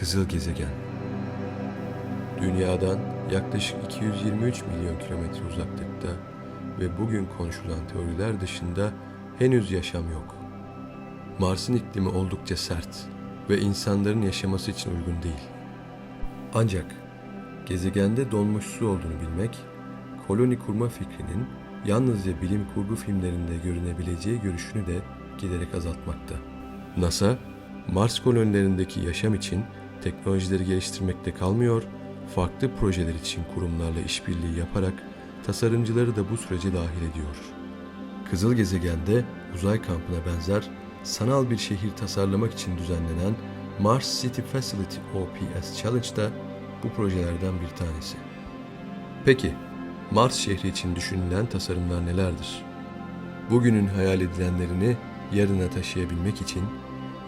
Kızıl gezegen. Dünyadan yaklaşık 223 milyon kilometre uzaklıkta ve bugün konuşulan teoriler dışında henüz yaşam yok. Mars'ın iklimi oldukça sert ve insanların yaşaması için uygun değil. Ancak gezegende donmuş su olduğunu bilmek, koloni kurma fikrinin yalnızca bilim kurgu filmlerinde görünebileceği görüşünü de giderek azaltmakta. NASA, Mars kolonilerindeki yaşam için teknolojileri geliştirmekte kalmıyor, farklı projeler için kurumlarla işbirliği yaparak tasarımcıları da bu sürece dahil ediyor. Kızıl gezegende uzay kampına benzer sanal bir şehir tasarlamak için düzenlenen Mars City Facility OPS Challenge da bu projelerden bir tanesi. Peki, Mars şehri için düşünülen tasarımlar nelerdir? Bugünün hayal edilenlerini yarına taşıyabilmek için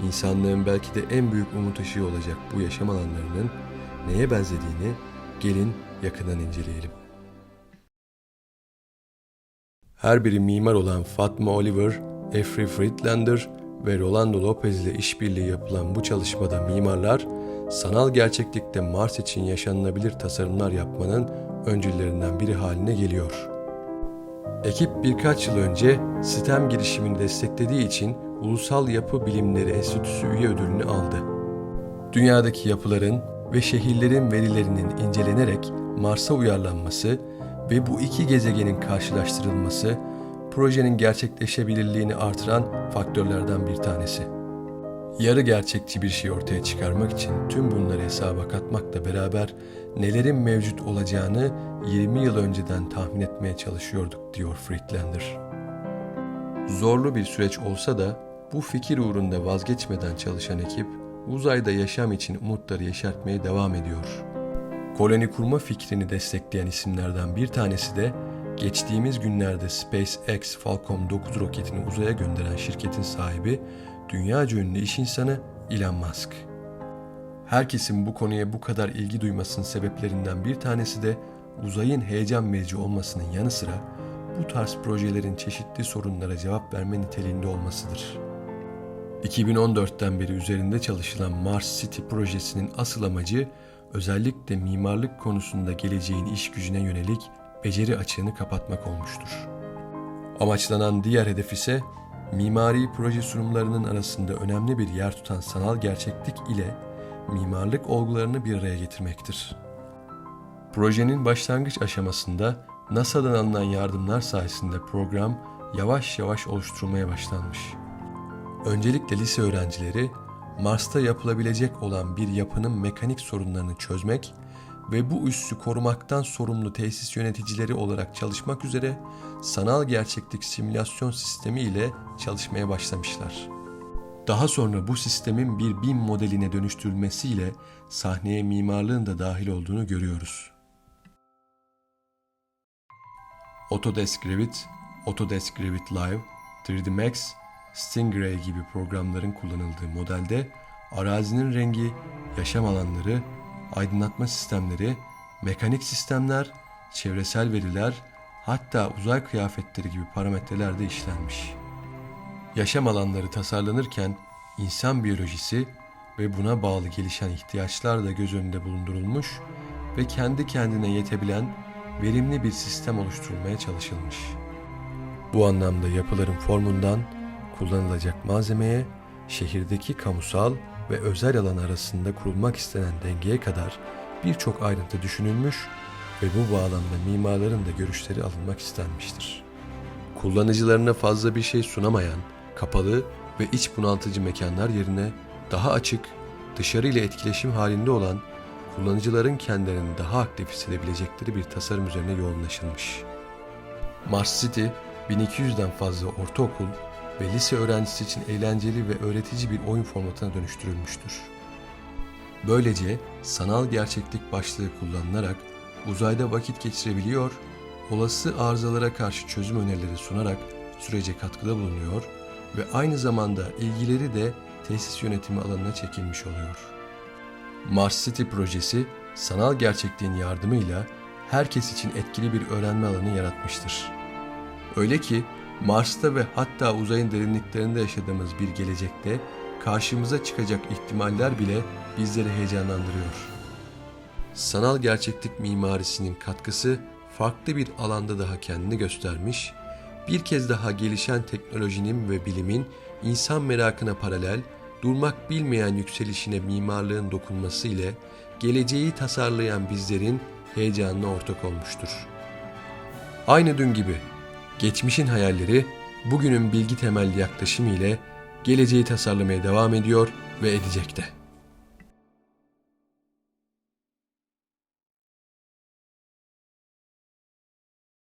insanlığın belki de en büyük umut ışığı olacak bu yaşam alanlarının neye benzediğini gelin yakından inceleyelim. Her biri mimar olan Fatma Oliver, Efri Friedlander ve Rolando Lopez ile işbirliği yapılan bu çalışmada mimarlar, sanal gerçeklikte Mars için yaşanılabilir tasarımlar yapmanın öncülerinden biri haline geliyor. Ekip birkaç yıl önce sistem girişimini desteklediği için Ulusal Yapı Bilimleri Enstitüsü üye ödülünü aldı. Dünyadaki yapıların ve şehirlerin verilerinin incelenerek Mars'a uyarlanması ve bu iki gezegenin karşılaştırılması projenin gerçekleşebilirliğini artıran faktörlerden bir tanesi. Yarı gerçekçi bir şey ortaya çıkarmak için tüm bunları hesaba katmakla beraber nelerin mevcut olacağını 20 yıl önceden tahmin etmeye çalışıyorduk diyor Friedlander. Zorlu bir süreç olsa da bu fikir uğrunda vazgeçmeden çalışan ekip uzayda yaşam için umutları yeşertmeye devam ediyor. Koloni kurma fikrini destekleyen isimlerden bir tanesi de geçtiğimiz günlerde SpaceX Falcon 9 roketini uzaya gönderen şirketin sahibi, dünyaca ünlü iş insanı Elon Musk. Herkesin bu konuya bu kadar ilgi duymasının sebeplerinden bir tanesi de uzayın heyecan verici olmasının yanı sıra bu tarz projelerin çeşitli sorunlara cevap verme niteliğinde olmasıdır. 2014'ten beri üzerinde çalışılan Mars City projesinin asıl amacı özellikle mimarlık konusunda geleceğin iş gücüne yönelik beceri açığını kapatmak olmuştur. Amaçlanan diğer hedef ise mimari proje sunumlarının arasında önemli bir yer tutan sanal gerçeklik ile mimarlık olgularını bir araya getirmektir. Projenin başlangıç aşamasında NASA'dan alınan yardımlar sayesinde program yavaş yavaş oluşturulmaya başlanmış. Öncelikle lise öğrencileri Mars'ta yapılabilecek olan bir yapının mekanik sorunlarını çözmek ve bu üssü korumaktan sorumlu tesis yöneticileri olarak çalışmak üzere sanal gerçeklik simülasyon sistemi ile çalışmaya başlamışlar. Daha sonra bu sistemin bir BIM modeline dönüştürülmesiyle sahneye mimarlığın da dahil olduğunu görüyoruz. Autodesk Revit, Autodesk Revit Live, 3D Max, Stingray gibi programların kullanıldığı modelde arazinin rengi, yaşam alanları, aydınlatma sistemleri, mekanik sistemler, çevresel veriler, hatta uzay kıyafetleri gibi parametreler de işlenmiş. Yaşam alanları tasarlanırken insan biyolojisi ve buna bağlı gelişen ihtiyaçlar da göz önünde bulundurulmuş ve kendi kendine yetebilen verimli bir sistem oluşturulmaya çalışılmış. Bu anlamda yapıların formundan kullanılacak malzemeye, şehirdeki kamusal ve özel alan arasında kurulmak istenen dengeye kadar birçok ayrıntı düşünülmüş ve bu bağlamda mimarların da görüşleri alınmak istenmiştir. Kullanıcılarına fazla bir şey sunamayan, kapalı ve iç bunaltıcı mekanlar yerine daha açık, dışarı ile etkileşim halinde olan, kullanıcıların kendilerini daha aktif hissedebilecekleri bir tasarım üzerine yoğunlaşılmış. Mars City, 1200'den fazla ortaokul ve lise öğrencisi için eğlenceli ve öğretici bir oyun formatına dönüştürülmüştür. Böylece sanal gerçeklik başlığı kullanılarak uzayda vakit geçirebiliyor, olası arızalara karşı çözüm önerileri sunarak sürece katkıda bulunuyor ve aynı zamanda ilgileri de tesis yönetimi alanına çekilmiş oluyor. Mars City projesi sanal gerçekliğin yardımıyla herkes için etkili bir öğrenme alanı yaratmıştır. Öyle ki Mars'ta ve hatta uzayın derinliklerinde yaşadığımız bir gelecekte karşımıza çıkacak ihtimaller bile bizleri heyecanlandırıyor. Sanal gerçeklik mimarisinin katkısı farklı bir alanda daha kendini göstermiş, bir kez daha gelişen teknolojinin ve bilimin insan merakına paralel, durmak bilmeyen yükselişine mimarlığın dokunması ile geleceği tasarlayan bizlerin heyecanına ortak olmuştur. Aynı dün gibi geçmişin hayalleri bugünün bilgi temelli yaklaşımı ile geleceği tasarlamaya devam ediyor ve edecek de.